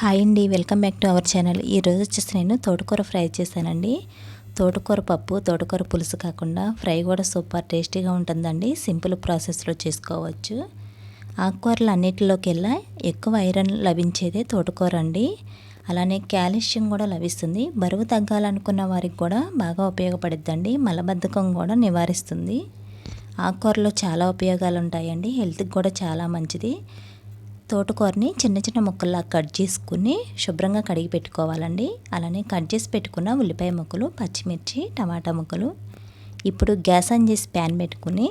Hi అండి welcome back to our channel. ఈరోజు వచ్చేసి నేను తోటకూర ఫ్రై చేశానండి. తోటకూర పప్పు తోటకూర పులుసు కాకుండా ఫ్రై కూడా సూపర్ టేస్టీగా ఉంటుందండి. సింపుల్ ప్రాసెస్లో చేసుకోవచ్చు. ఆకుకూరలు అన్నిటిలోకి వెళ్ళా ఎక్కువ ఐరన్ లభించేదే తోటకూర అండి. అలానే కాల్షియం కూడా లభిస్తుంది. బరువు తగ్గాలనుకున్న వారికి కూడా బాగా ఉపయోగపడుద్దండి. మలబద్ధకం కూడా నివారిస్తుంది. ఆకుకూరలో చాలా ఉపయోగాలు ఉంటాయండి హెల్త్కి కూడా చాలా మంచిది. తోటకూరని చిన్న చిన్న ముక్కల్లా కట్ చేసుకుని శుభ్రంగా కడిగి పెట్టుకోవాలండి. అలానే కట్ చేసి పెట్టుకున్న ఉల్లిపాయ ముక్కలు పచ్చిమిర్చి టమాటా ముక్కలు. ఇప్పుడు గ్యాస్ ఆన్ చేసి ప్యాన్ పెట్టుకుని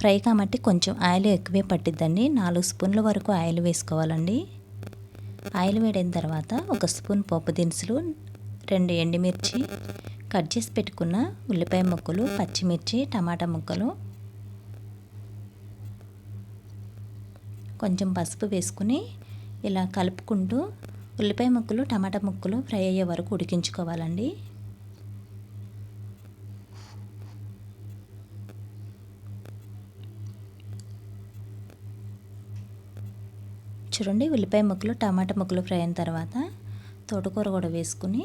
ఫ్రై కాబట్టి కొంచెం ఆయిల్ ఎక్కువే పట్టిద్దండి. నాలుగు స్పూన్ల వరకు ఆయిల్ వేసుకోవాలండి. ఆయిల్ వేడిన తర్వాత ఒక స్పూన్ పోపు దినుసులు రెండు ఎండుమిర్చి కట్ చేసి పెట్టుకున్న ఉల్లిపాయ ముక్కలు పచ్చిమిర్చి టమాటా ముక్కలు కొంచెం పసుపు వేసుకుని ఇలా కలుపుకుంటూ ఉల్లిపాయ ముక్కలు టమాటా ముక్కలు ఫ్రై అయ్యే వరకు ఉడికించుకోవాలండి. చూడండి ఉల్లిపాయ ముక్కలు టమాటా ముక్కలు ఫ్రై అయిన తర్వాత తోటకూర కూడా వేసుకుని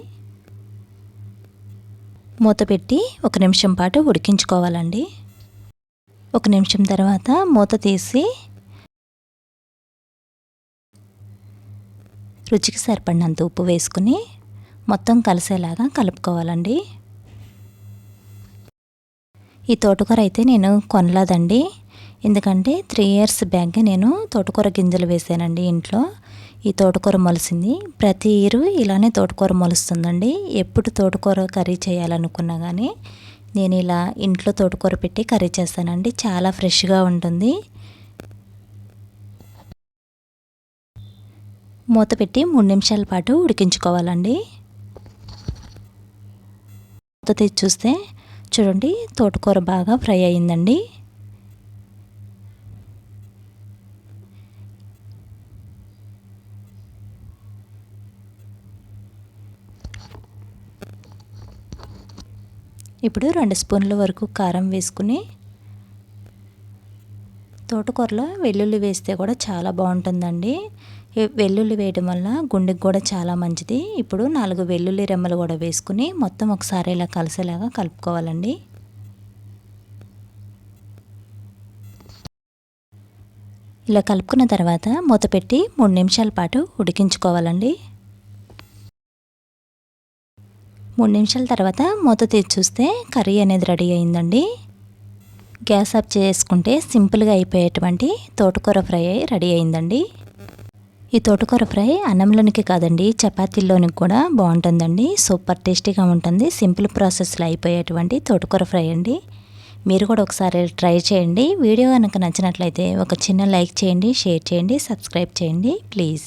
మూత పెట్టి ఒక నిమిషం పాటు ఉడికించుకోవాలండి. ఒక నిమిషం తర్వాత మూత తీసి రుచికి సరిపడినంత ఉప్పు వేసుకుని మొత్తం కలిసేలాగా కలుపుకోవాలండి. ఈ తోటకూర అయితే నేను కొనలేదండి. ఎందుకంటే త్రీ ఇయర్స్ బ్యాక్ నేను తోటకూర గింజలు వేసానండి ఇంట్లో. ఈ తోటకూర మొలిసింది. ప్రతి ఇయర్ ఇలానే తోటకూర మొలుస్తుందండి. ఎప్పుడు తోటకూర కర్రీ చేయాలనుకున్నా కానీ నేను ఇలా ఇంట్లో తోటకూర పెట్టి కర్రీ చేస్తానండి. చాలా ఫ్రెష్గా ఉంటుంది. మూత పెట్టి మూడు నిమిషాల పాటు ఉడికించుకోవాలండి. మూత తెచ్చి చూస్తే చూడండి తోటకూర బాగా ఫ్రై అయిందండి. ఇప్పుడు రెండు స్పూన్ల వరకు కారం వేసుకుని తోటకూరలో వెల్లుల్లి వేస్తే కూడా చాలా బాగుంటుందండి. వెల్లుల్లి వేయడం వల్ల గుండెకి కూడా చాలా మంచిది. ఇప్పుడు నాలుగు వెల్లుల్లి రెమ్మలు కూడా వేసుకుని మొత్తం ఒకసారి ఇలా కలిసేలాగా కలుపుకోవాలండి. ఇలా కలుపుకున్న తర్వాత మూత పెట్టి మూడు నిమిషాల పాటు ఉడికించుకోవాలండి. మూడు నిమిషాల తర్వాత మూత తీసి చూస్తే కర్రీ అనేది రెడీ అయిందండి. గ్యాస్ ఆఫ్ చేసుకుంటే సింపుల్గా అయిపోయేటువంటి తోటకూర ఫ్రై రెడీ అయిందండి. ఈ తోటకూర ఫ్రై అన్నంలోనికి కాదండి చపాతీల్లోనికి కూడా బాగుంటుందండి. సూపర్ టేస్టీగా ఉంటుంది. సింపుల్ ప్రాసెస్లో అయిపోయేటువంటి తోటకూర ఫ్రై అండి. మీరు కూడా ఒకసారి ట్రై చేయండి. వీడియో కనుక నచ్చినట్లయితే ఒక చిన్న లైక్ చేయండి షేర్ చేయండి సబ్స్క్రైబ్ చేయండి ప్లీజ్.